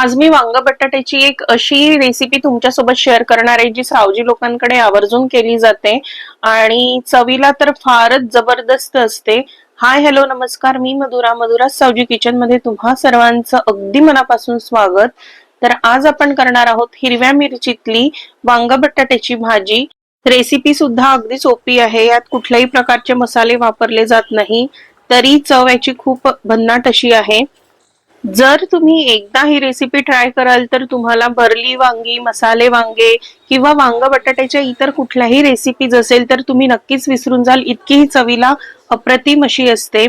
आज मी वांग बटाट्याची एक अशी रेसिपी तुमच्यासोबत शेअर करणार आहे जी सावजी लोकांकडे आवर्जून केली जाते. आणि चवीला तर फारच जबरदस्त असते. हाय हॅलो नमस्कार. मी मधुरा. मधुरा सावजी किचनमध्ये तुम्हा सर्वांचं अगदी मनापासून स्वागत. तर आज आपण करणार आहोत हिरव्या मिरचीतली वांग बटाट्याची भाजी. रेसिपी सुद्धा अगदी सोपी आहे. यात कुठल्याही प्रकारचे मसाले वापरले जात नाही. तरी चव याची खूप भन्नाट अशी आहे. जर तुम्ही एकदा ही रेसिपी ट्राय कराल तर तुम्हाला भरली वांगी मसाले वांगे किंवा वांग बटाट्याच्या इतर कुठल्याही रेसिपीज असेल तर तुम्ही नक्कीच विसरून जाल. इतकी ही चवीला अप्रतिम अशी असते.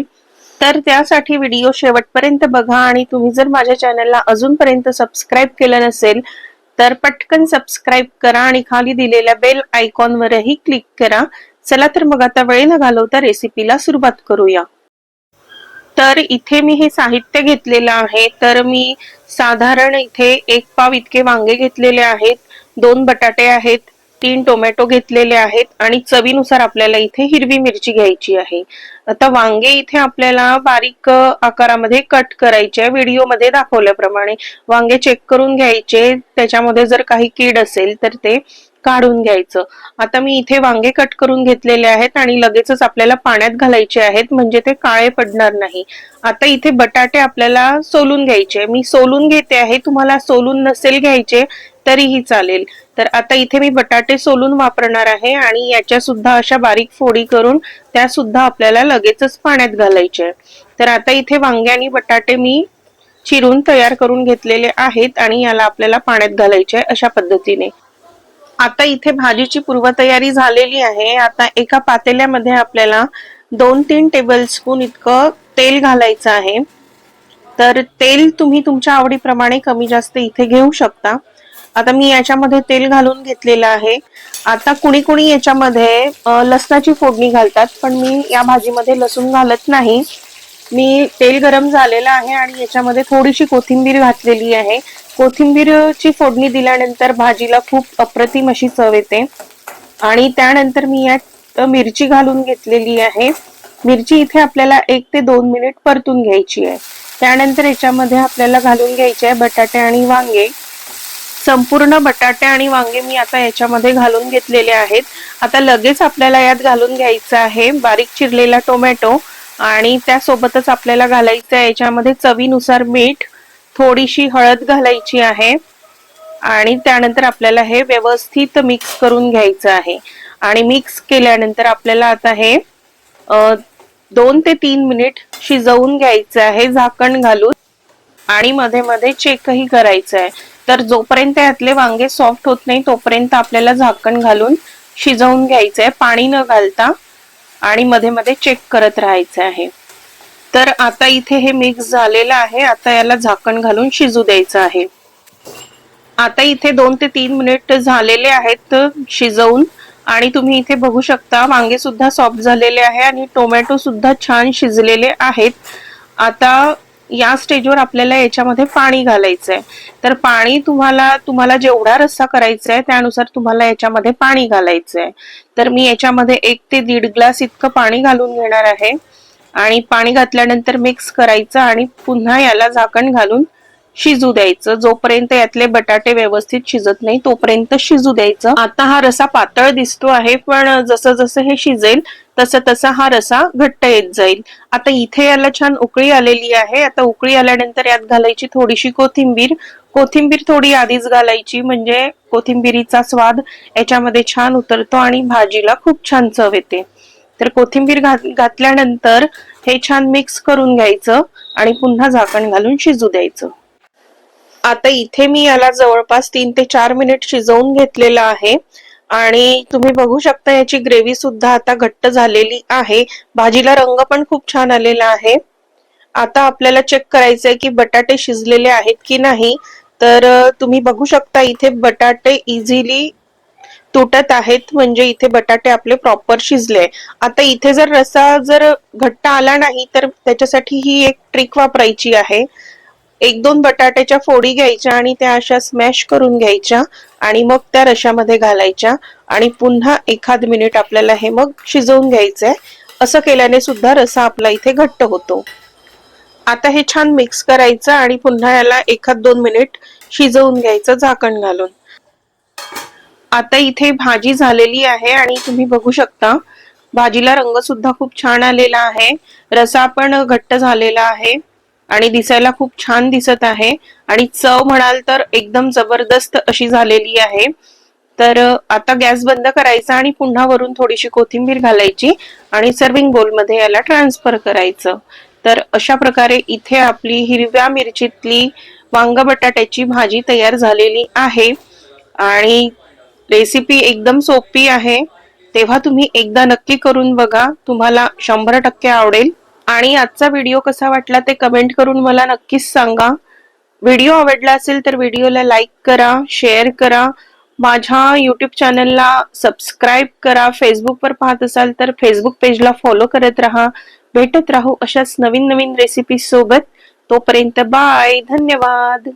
तर त्यासाठी व्हिडिओ शेवटपर्यंत बघा आणि तुम्ही जर माझ्या चॅनलला अजूनपर्यंत सबस्क्राईब केलं नसेल तर पटकन सबस्क्राईब करा आणि खाली दिलेल्या बेल आयकॉनवरही क्लिक करा. चला तर मग आता वेळ न घालवता रेसिपीला सुरुवात करूया. तर इथे मी हे साहित्य घेतलेलं आहे. तर मी साधारण इथे एक पाव इतके वांगे घेतलेले आहेत. दोन बटाटे आहेत. तीन टोमॅटो घेतलेले आहेत आणि चवीनुसार आपल्याला इथे हिरवी मिरची घ्यायची आहे. आता वांगे इथे आपल्याला बारीक आकारामध्ये कट करायचे व्हिडिओमध्ये दाखवल्याप्रमाणे वांगे चेक करून घ्यायचे. त्याच्यामध्ये जर काही कीड असेल तर ते काढून घ्यायचं. आता मी इथे वांगे कट करून घेतलेले आहेत आणि लगेचच आपल्याला पाण्यात घालायचे आहेत. म्हणजे ते काळे पडणार नाही. आता इथे बटाटे आपल्याला सोलून घ्यायचे. मी सोलून घेते आहे. तुम्हाला सोलून नसेल घ्यायचे तरीही चालेल. तर आता इथे मी बटाटे सोलून वापरणार आहे आणि याच्या सुद्धा अशा बारीक फोडी करून त्या सुद्धा आपल्याला लगेचच पाण्यात घालायचे तर आता इथे वांगे आणि बटाटे मी चिरून तयार करून घेतलेले आहेत आणि याला आपल्याला पाण्यात घालायचे अशा पद्धतीने. आता इथे भाजीची पूर्वतयारी झालेली आहे. आता एका पातेल्यामध्ये आपल्याला दोन तीन टेबल स्पून इतकं तेल घालायचं आहे. तर तेल तुम्ही तुमच्या आवडीप्रमाणे कमी जास्त इथे घेऊ शकता. आता मी याच्यामध्ये तेल घालून घेतलेलं आहे. आता कुणी कुणी याच्यामध्ये लसणाची फोडणी घालतात पण मी या भाजीमध्ये लसूण घालत नाही. मी तेल गरम झालेलं आहे आणि याच्यामध्ये थोडीशी कोथिंबीर घातलेली आहे. कोथिंबीरची फोडणी दिल्यानंतर भाजीला खूप अप्रतिम अशी चव येते. आणि त्यानंतर मी यात मिरची घालून घेतलेली आहे. मिरची इथे आपल्याला एक ते दोन मिनिट परतून घ्यायची आहे. त्यानंतर याच्यामध्ये आपल्याला घालून घ्यायचे आहे बटाटे आणि वांगे. संपूर्ण बटाटे आणि वांगे मी आता याच्यामध्ये घालून घेतलेले आहेत. आता लगेच आपल्याला यात घालून घ्यायचं आहे. बारीक चिरलेला टोमॅटो आणि त्यासोबतच आपल्याला घालायचं आहे. याच्यामध्ये चवीनुसार मीठ थोडीशी हळद घालायची आहे. आणि त्यानंतर आपल्याला हे व्यवस्थित मिक्स करून घ्यायचं आहे. आणि मिक्स केल्यानंतर आपल्याला आता हे दोन ते तीन मिनिट शिजवून घ्यायचं आहे झाकण घालून. आणि मध्ये मध्ये चेकही करायचं आहे. तर जोपर्यंत यातले वांगे सॉफ्ट होत नाही तोपर्यंत आपल्याला झाकण घालून शिजवून घ्यायचंय पाणी न घालता आणि मध्ये मध्ये चेक करत राहायचं आहे. तर आता इथे हे मिक्स झालेलं आहे आता याला झाकण घालून शिजू द्यायचं आहे. आता इथे दोन ते तीन मिनिट झालेले आहेत शिजवून आणि तुम्ही इथे बघू शकता वांगे सुद्धा सॉफ्ट झालेले आहे आणि टोमॅटो सुद्धा छान शिजलेले आहेत. आता या स्टेजवर आपल्याला याच्यामध्ये पाणी घालायचंय. तर पाणी तुम्हाला तुम्हाला जेवढा रस्सा करायचा आहे त्यानुसार तुम्हाला याच्यामध्ये पाणी घालायचंय. तर मी याच्यामध्ये एक ते दीड ग्लास इतकं पाणी घालून घेणार आहे. आणि पाणी घातल्यानंतर मिक्स करायचं आणि पुन्हा याला झाकण घालून शिजू द्यायचं. जोपर्यंत यातले बटाटे व्यवस्थित शिजत नाही तोपर्यंत शिजू द्यायचं. आता हा रसा पातळ दिसतो आहे पण जसं जसं हे शिजेल तसं तसा हा रसा घट्ट येत जाईल. आता इथे याला छान उकळी आलेली आहे. आता उकळी आल्यानंतर यात घालायची थोडीशी कोथिंबीर. कोथिंबीर थोडी आधीच घालायची म्हणजे कोथिंबीरीचा स्वाद याच्यामध्ये छान उतरतो आणि भाजीला खूप छान चव येते. तर कोथिंबीर घातल्यानंतर हे छान मिक्स करून घ्यायचं आणि पुन्हा झाकण घालून शिजू द्यायचं. आता इथे मी याला जवळपास तीन ते चार मिनिट शिजवून घेतलेलं आहे. आणि तुम्ही बघू शकता याची ग्रेव्ही सुद्धा आता घट्ट झालेली आहे. भाजीला रंग पण खूप छान आलेला आहे. आता आपल्याला चेक करायचंय की बटाटे शिजलेले आहेत की नाही. तर तुम्ही बघू शकता इथे बटाटे इझिली तुटत आहेत. म्हणजे इथे बटाटे आपले प्रॉपर शिजले. आता इथे जर रसा जर घट्ट आला नाही तर त्याच्यासाठी ही एक ट्रिक वापरायची आहे. एक दोन बटाट्याच्या फोडी घ्यायच्या आणि त्या अशा स्मॅश करून घ्यायच्या आणि मग त्या रशामध्ये घालायच्या आणि पुन्हा एखाद मिनिट आपल्याला हे मग शिजवून घ्यायचंय. असं केल्याने सुद्धा रसा आपला इथे घट्ट होतो. आता हे छान मिक्स करायचं आणि पुन्हा याला एखाद दोन मिनिट शिजवून घ्यायचं झाकण घालून. आता इथे भाजी झालेली आहे आणि तुम्ही बघू शकता भाजीला रंग सुद्धा खूप छान आलेला आहे. रसा पण घट्ट झालेला आहे. आणि दिसायला खूप छान दिसत आहे. आणि चव म्हणाल तर एकदम जबरदस्त अशी झालेली आहे. तर आता गॅस बंद करायचा आणि पुन्हा वरून थोडीशी कोथिंबीर घालायची आणि सर्विंग बोलमध्ये याला ट्रान्सफर करायचं. तर अशा प्रकारे इथे आपली हिरव्या मिरचीतली वांग बटाट्याची भाजी तयार झालेली आहे. आणि रेसिपी एकदम सोपी आहे. तेव्हा तुम्ही एकदा नक्की करून बघा. तुम्हाला शंभर टक्के आवडेल. आणि आजचा व्हिडिओ कसा वाटला ते कमेंट करून मला नक्कीच सांगा. व्हिडिओ आवडला असेल तर व्हिडिओला लाईक करा शेअर करा. माझ्या यूट्यूब चॅनलला सबस्क्राईब करा. फेसबुकवर पाहत असाल तर फेसबुक पेजला फॉलो करत राहा. भेटत राहू अशाच नवीन नवीन रेसिपी सोबत. तोपर्यंत बाय धन्यवाद.